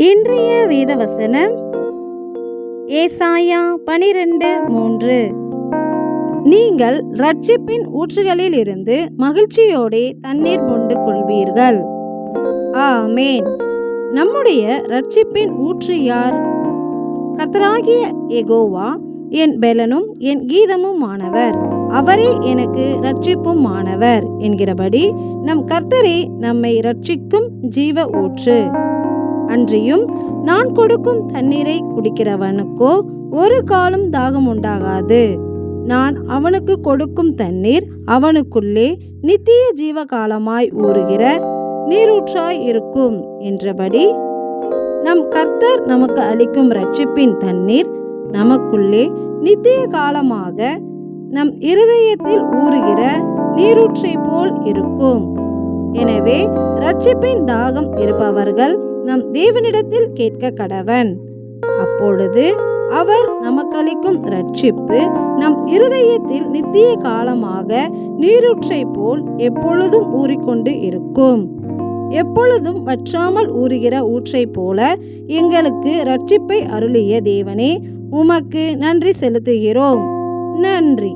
இன்றைய வேதவசனம் ஏசாயா பனிரெண்டு மூன்று. நீங்கள் ரட்சிப்பின் ஊற்றுகளில் இருந்து மகிழ்ச்சியோடே தண்ணீர் கொண்டு கொள்வீர்கள். ஆமேன். நம்முடைய ரட்சிப்பின் ஊற்று யார்? கர்த்தராகிய எகோவா என் பெலனும் என் கீதமும் ஆனவர் அவரே எனக்கு ரட்சிப்பும் ஆனவர் என்கிறபடி நம் கர்த்தரே நம்மை ரட்சிக்கும் ஜீவ ஊற்று. அன்றியும் நான் கொடுக்கும் தண்ணீரை குடிக்கிறவனுக்கோ ஒரு காலம் தாகம் உண்டாகாது. நான் அவனுக்கு கொடுக்கும் தண்ணீர் அவனுக்குள்ளே நித்திய ஜீவ காலமாய் ஊறுகிற நீரூற்றாய் இருக்கும் என்றபடி நம் கர்த்தர் நமக்கு அளிக்கும் ரட்சிப்பின் தண்ணீர் நமக்குள்ளே நித்திய காலமாக நம் இருதயத்தில் ஊறுகிற நீரூற்றை போல் இருக்கும். எனவே ரட்சிப்பின் தாகம் இருப்பவர்கள் நம் தேவனிடத்தில் கேட்க கடவன். அப்பொழுது அவர் நமக்களிக்கும் ரட்சிப்பு நம் இருதயத்தில் நித்திய காலமாக நீரூற்றை போல் எப்பொழுதும் ஊறிக்கொண்டு இருக்கும். எப்பொழுதும் வற்றாமல் ஊறுகிற ஊற்றை போல எங்களுக்கு ரட்சிப்பை அருளிய தேவனே உமக்கு நன்றி செலுத்துகிறோம். நன்றி.